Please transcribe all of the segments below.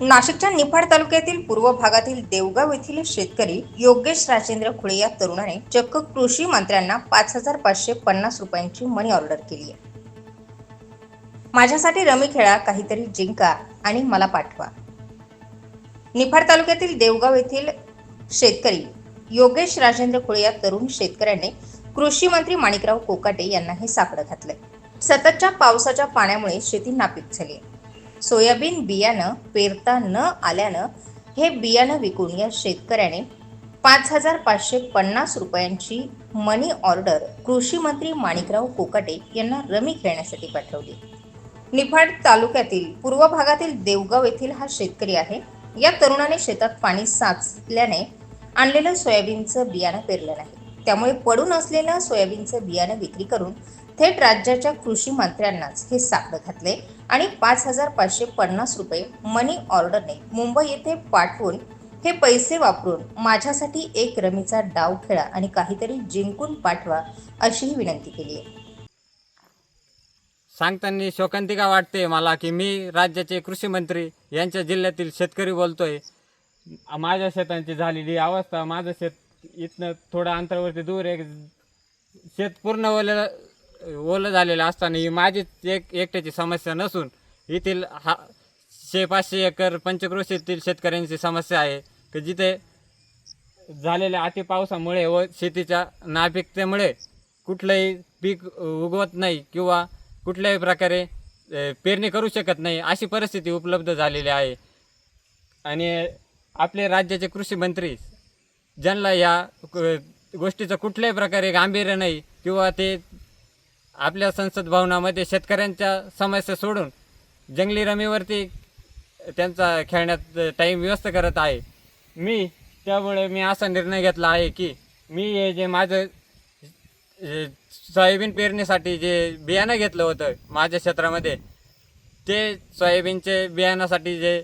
नाशिकच्या निफाड तालुक्यातील पूर्व भागातील देवगाव येथील शेतकरी योगेश राजेंद्र खुळे या तरुणाने चक्क कृषी मंत्र्यांना पाच हजार पाचशे पन्नास रुपयांची मनी ऑर्डर केली आहे. माझ्यासाठी रमी खेळा काहीतरी जिंका आणि मला पाठवा. निफाड तालुक्यातील देवगाव येथील शेतकरी योगेश राजेंद्र खुळे या तरुण शेतकऱ्याने कृषी मंत्री माणिकराव कोकाटे यांना हे साकडं घातलंय. सततच्या पावसाच्या पाण्यामुळे शेती नापीक झाली आहे. सोयाबीन बियाणं पेरता न आल्यानं हे बियाणं विकून या शेतकऱ्याने पाच हजार पाचशे पन्नास रुपयांची मनी ऑर्डर कृषी मंत्री माणिकराव कोकाटे यांना रमी खेळण्यासाठी पाठवली. निफाड तालुक्यातील पूर्व भागातील देवगाव येथील हा शेतकरी आहे. या तरुणाने शेतात पाणी साचल्याने आणलेलं सोयाबीनचं बियाणं पेरलं नाही. त्यामुळे पडून असलेलं सोयाबीनचं बियाणं विक्री करून थेट राज्याच्या कृषी मंत्र्यांनाच हे साकडं घातले आणि पाच हजार पाचशे पन्नास रुपये मनी ऑर्डरने मुंबई येथे पाठवून हे पैसे वापरून माझ्यासाठी एक रमीचा डाव खेळा आणि काहीतरी जिंकून पाठवा अशीही विनंती केली आहे. सांगताना शोकांतिका वाटते मला की मी राज्याचे कृषी मंत्री यांच्या जिल्ह्यातील शेतकरी बोलतोय. माझ्या शेतांची झालेली अवस्था माझं शेत इथनं थोड्या अंतरावरती दूर एक शेत पूर्ण ओलं ओलं झालेलं असताना ही माझीच एक एकट्याची समस्या नसून येथील हा शे पाचशे एकर पंचक्रोशीतील शेतकऱ्यांची समस्या आहे. की जिथे झालेल्या अति पावसामुळे व शेतीच्या नापिकतेमुळे कुठलंही पीक उगवत नाही किंवा कुठल्याही प्रकारे पेरणी करू शकत नाही अशी परिस्थिती उपलब्ध झालेली आहे. आणि आपले राज्याचे कृषी मंत्री ज्यांना या क- गोष्टीचं कुठल्याही प्रकारे गांभीर्य नाही किंवा ते आपल्या संसद भवनामध्ये शेतकऱ्यांच्या समस्या सोडून जंगली रमीवरती त्यांचा खेळण्यात टाईम व्यस्त करत आहे. मी त्यामुळे मी असा निर्णय घेतला आहे की मी हे जे माझं सोयाबीन पेरणीसाठी जे बियाणं घेतलं होतं माझ्या क्षेत्रामध्ये ते सोयाबीनचे बियाणासाठी जे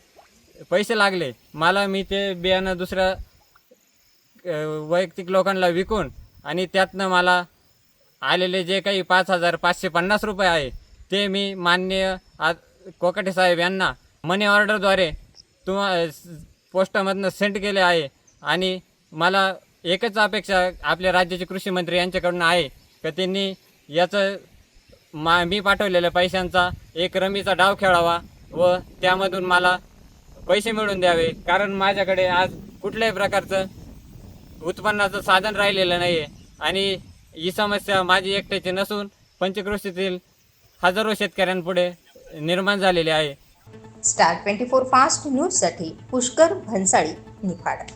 पैसे लागले मला मी ते बियाणं दुसऱ्या वैयक्तिक लोकांना विकून आणि त्यातनं मला आलेले जे काही पाच हजार पाचशे पन्नास रुपये आहे ते मी माननीय आ कोकाटे साहेब यांना मनी ऑर्डरद्वारे तुम्हा पोस्टामधनं सेंड केले आहे. आणि मला एकच अपेक्षा आपल्या राज्याचे कृषी मंत्री यांच्याकडून आहे का त्यांनी याचं मा मी पाठवलेल्या पैशांचा एक रमीचा डाव खेळावा व त्यामधून मला पैसे मिळवून द्यावे. कारण माझ्याकडे आज कुठल्याही प्रकारचं उत्पन्नाचं साधन राहिलेलं नाही आहे आणि ही समस्या माझी एकट्याची नसून पंचक्रोशीतील हजारो शेतकऱ्यांपुढे निर्माण झालेली आहे. स्टार ट्वेंटी फोर फास्ट न्यूजसाठी पुष्कर भन्साळी निफाड.